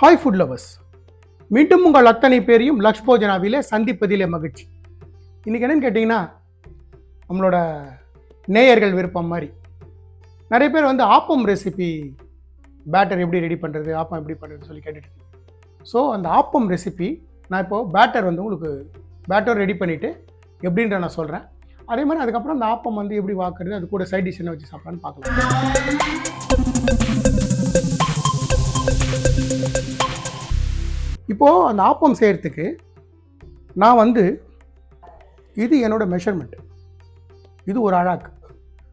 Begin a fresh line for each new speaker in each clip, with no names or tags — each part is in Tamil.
ஹாய் ஃபுட் லவர்ஸ் மீண்டும் உங்கள் அத்தனை பேரையும் லக்ஷ் போஜனாவிலே சந்திப்பதிலே மகிழ்ச்சி. இன்றைக்கி என்னென்னு கேட்டிங்கன்னா நம்மளோட நேயர்கள் விருப்பம் மாதிரி. நிறைய பேர் வந்து ஆப்பம் ரெசிபி பேட்டர் எப்படி ரெடி பண்ணுறது ஆப்பம் எப்படி பண்ணுறது சொல்லி கேட்டுட்டு ஸோ அந்த ஆப்பம் ரெசிபி நான் இப்போது பேட்டர் வந்து உங்களுக்கு பேட்டர் ரெடி பண்ணிவிட்டு எப்படின்ற நான் சொல்கிறேன் அதே மாதிரி அதுக்கப்புறம் அந்த ஆப்பம் வந்து எப்படி வாக்குறது அது கூட சைட் டிஷ் என்ன வச்சு சாப்பிட்லான்னு பார்க்கலாம். இப்போது அந்த ஆப்பம் செய்கிறதுக்கு நான் வந்து இது என்னோட மெஷர்மெண்ட் இது ஒரு அழாக்கு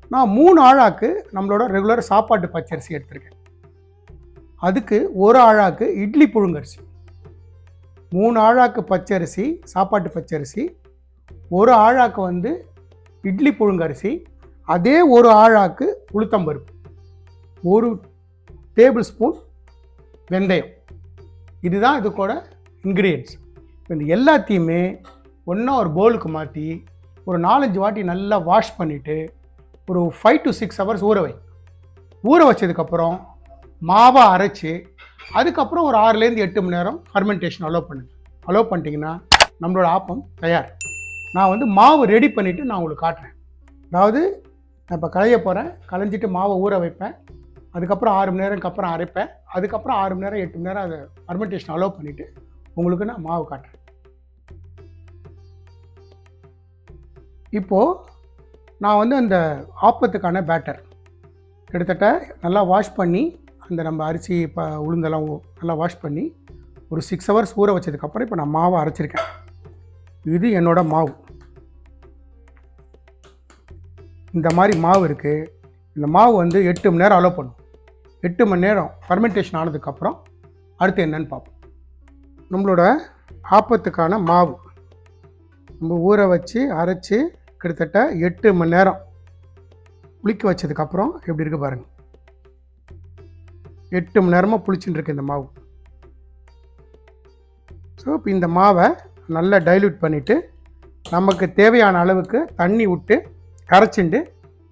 நான் மூணு ஆழாக்கு நம்மளோட ரெகுலர் சாப்பாட்டு பச்சரிசி எடுத்திருக்கேன். அதுக்கு ஒரு ஆழாக்கு இட்லி புழுங்கரிசி. மூணு ஆழாக்கு பச்சரிசி சாப்பாட்டு பச்சரிசி. ஒரு ஆழாக்கு வந்து இட்லி புழுங்கரிசி. அதே ஒரு ஆழாக்கு உளுத்தம்பருப்பு ஒரு டேபிள் ஸ்பூன் வெந்தயம். இதுதான் இது கூட இன்க்ரீடியன்ஸ் இந்த எல்லாத்தையுமே ஒன்றா ஒரு பவுலுக்கு மாற்றி ஒரு நாலஞ்சு வாட்டி நல்லா வாஷ் பண்ணிவிட்டு ஒரு ஃபைவ் டு சிக்ஸ் ஹவர்ஸ் ஊற வை. ஊற வச்சதுக்கப்புறம் மாவை அரைச்சி அதுக்கப்புறம் ஒரு ஆறுலேருந்து எட்டு மணி நேரம் ஃபர்மெண்டேஷன் அலோவ் பண்ணுங்க. அலோவ் பண்ணிட்டீங்கன்னா நம்மளோட ஆப்பம் தயார். நான் வந்து மாவு ரெடி பண்ணிவிட்டு நான் உங்களுக்கு காட்டுறேன். அதாவது நான் இப்போ களைய போகிறேன் களைஞ்சிட்டு மாவை ஊற வைப்பேன். அதுக்கப்புறம் ஆறு மணி நேரம்க்கு அப்புறம் அரைப்பேன். அதுக்கப்புறம் ஆறு மணி நேரம் எட்டு மணி நேரம் அதை ஃபர்மெண்டேஷன் அலோவ் பண்ணிவிட்டு உங்களுக்கு நான் மாவு காட்டுறேன். இப்போது நான் வந்து அந்த ஆப்பத்துக்கான பேட்டர் கிட்டத்தட்ட நல்லா வாஷ் பண்ணி அந்த நம்ம அரிசி இப்போ உளுந்தெல்லாம் நல்லா வாஷ் பண்ணி ஒரு சிக்ஸ் ஹவர்ஸ் ஊற வச்சதுக்கப்புறம் இப்போ நான் மாவை அரைச்சிருக்கேன். இது என்னோடய மாவு. இந்த மாதிரி மாவு இருக்குது இந்த மாவு வந்து எட்டு மணி நேரம் அலோவ் பண்ணும். எட்டு மணி நேரம் ஃபர்மெண்டேஷன் ஆனதுக்கப்புறம் அடுத்து என்னன்னு பார்ப்போம். நம்மளோட ஆப்பத்துக்கான மாவு. நம்ம ஊற வச்சு அரைச்சி கிட்டத்தட்ட எட்டு மணி நேரம் புளிக்க வச்சதுக்கப்புறம் எப்படி இருக்கு பாருங்கள் எட்டு மணி நேரமாக புளிச்சுட்டு இருக்கு இந்த மாவு. ஸோ இப்போ இந்த மாவை நல்லா டைல்யூட் பண்ணிவிட்டு நமக்கு தேவையான அளவுக்கு தண்ணி விட்டு கரைச்சிண்டு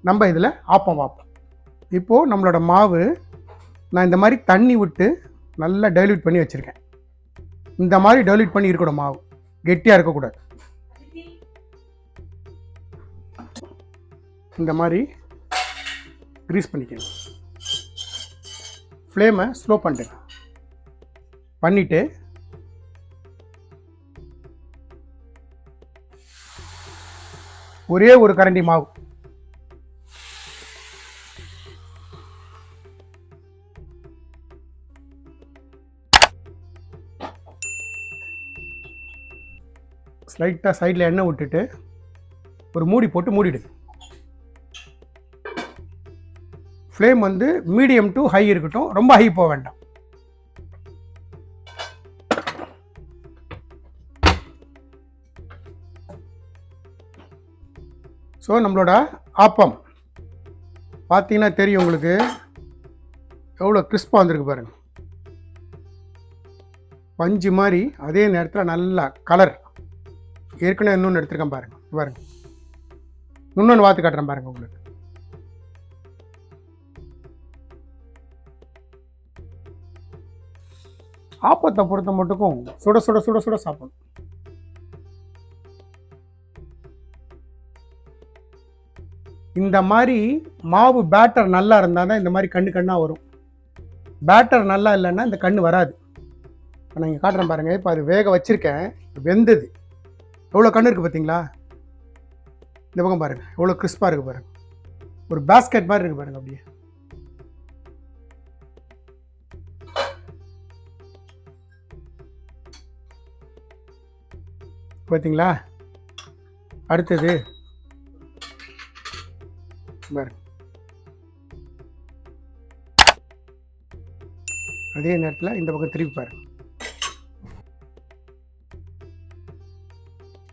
நம்ம இதில் ஆப்பம் வாப்போம். இப்போது நம்மளோட மாவு நான் இந்த மாதிரி தண்ணி விட்டு நல்லா டைல்யூட் பண்ணி வச்சுருக்கேன். இந்த மாதிரி டைல்யூட் பண்ணி இருக்கணும் மாவு. கெட்டியாக இருக்கக்கூடாது. இந்த மாதிரி க்ரீஸ் பண்ணிக்கணும். ஃப்ளேமை ஸ்லோ பண்ணிட்டேன் பண்ணிவிட்டு ஒரே ஒரு கரண்டி மாவு. ஸ்லைட்டாக சைடில் எண்ணெய் விட்டுட்டு ஒரு மூடி போட்டு மூடிடு. ஃப்ளேம் வந்து மீடியம் டு ஹை இருக்கட்டும். ரொம்ப ஹை போக வேண்டாம். ஸோ நம்மளோட ஆப்பம். பார்த்தீங்கன்னா தெரியும் உங்களுக்கு. எவ்வளோ கிறிஸ்பாக வந்திருக்கு பாருங்க. பஞ்சு மாதிரி அதே நேரத்தில் நல்லா கலர் ஏற்கனவே இன்னொன்று எடுத்திருக்கேன் பாருங்க. பாருங்க. இன்னொன்று வாத்து காட்டுறேன் பாருங்க உங்களுக்கு. ஆப்பத்தை பொறுத்த மட்டுக்கும் சுட சுட சுட சுட சாப்பிடணும். இந்த மாதிரி மாவு பேட்டர் நல்லா இருந்தால் தான் இந்த மாதிரி கண்ணு கண்ணாக வரும். பேட்டர் நல்லா இல்லைன்னா இந்த கண்ணு வராது. இப்போ நான் இங்கே காட்டுறேன் பாருங்கள் இப்போ அது வேக வச்சுருக்கேன். வெந்தது. எவ்வளோ கண்ணு இருக்குது பார்த்தீங்களா? இந்த பக்கம் பாருங்கள் எவ்வளோ கிறிஸ்பாக இருக்குது பாருங்கள் ஒரு பேஸ்கெட் மாதிரி இருக்குது பாருங்கள் அப்படியே. பார்த்தீங்களா? அடுத்தது. பாருங்க. அதே நேரத்தில் இந்த பக்கம் திருப்பி பாருங்க.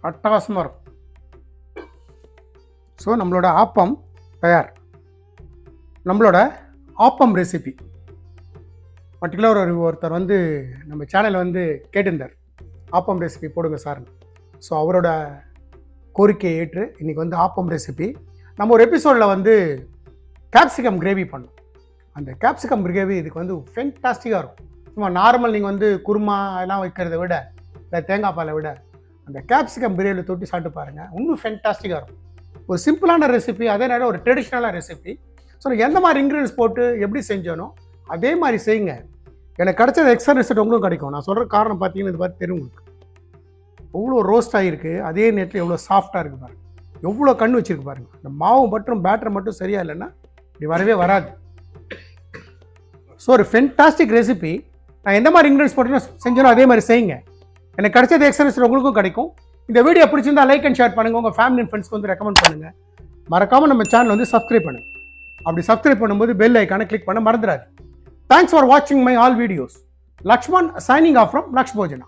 அட்டகாசமாக இருக்கும். ஸோ நம்மளோட ஆப்பம் தயார். நம்மளோட ஆப்பம் ரெசிபி பர்டிகுலர் ஒரு ஒருத்தர் வந்து நம்ம சேனலில் வந்து கேட்டிருந்தார். ஆப்பம் ரெசிபி போடுங்க சார்னு ஸோ அவரோட கோரிக்கையை ஏற்று இன்றைக்கி வந்து ஆப்பம் ரெசிபி நம்ம ஒரு எபிசோடில் வந்து கேப்சிகம் கிரேவி பண்ணோம். அந்த கேப்சிகம் கிரேவி இதுக்கு வந்து ஃபென்டாஸ்டிக்காக இருக்கும். சும்மா நார்மல் நீங்கள் வந்து குருமா எல்லாம் வைக்கிறத விட இல்லை தேங்காய் பாலை விட அந்த கேப்சிகம் பிரியாணியில் தொட்டி சாப்பிட்டு பாருங்கள் இன்னும் ஃபென்டாஸ்டிக்காக இருக்கும். ஒரு சிம்பிளான ரெசிபி அதே நேரம் ஒரு ட்ரெடிஷ்னலான ரெசிபி ஸோ நீங்கள் எந்த மாதிரி இன்க்ரீடியன்ஸ் போட்டு எப்படி செஞ்சோனோ அதே மாதிரி செய்யுங்க. எனக்கு கிடைச்ச எக்ஸ்ட்ரா ரிசல்ட் உங்களுக்கும் கிடைக்கும். நான் சொல்கிற காரணம் பார்த்தீங்கன்னா இது பார்த்து தெரியும் உங்களுக்கு. எவ்வளோ ரோஸ்ட் ஆகிருக்கு அதே நேரத்தில் எவ்வளோ சாஃப்டாக இருக்குது பாருங்கள் எவ்வளோ கண் வச்சுருக்கு பாருங்க. இந்த மாவு மட்டும் பேட்டர் மட்டும் சரியாக இல்லைன்னா இப்படி வரவே வராது. ஸோ ஒரு ஃபென்டாஸ்டிக் ரெசிபி நான் எந்த மாதிரி இன்க்ரீடியன்ஸ் போட்டு செஞ்சேனோ அதே மாதிரி செய்யுங்க. எனக்கு கிடைச்சது எக்ஸ்பீரியன்ஸ் உங்களுக்கும் கிடைக்கும். இந்த வீடியோ பிடிச்சிருந்தா லைக் அண்ட் ஷேர் பண்ணுங்கள் உங்கள் ஃபேமிலி அண்ட் ஃப்ரெண்ட்ஸ்க்கு வந்து ரெக்கமெண்ட் பண்ணுங்கள் மறக்காமல் நம்ம சேனல் வந்து சப்ஸ்கிரைப் பண்ணுங்கள் அப்படி சப்ஸ்கிரைப் பண்ணும்போது பெல் ஐக்கானை கிளிக் பண்ண மறந்துடாது தேங்க்ஸ் ஃபார் வாட்சிங் my all videos Lakshman signing off from Lakshbhojana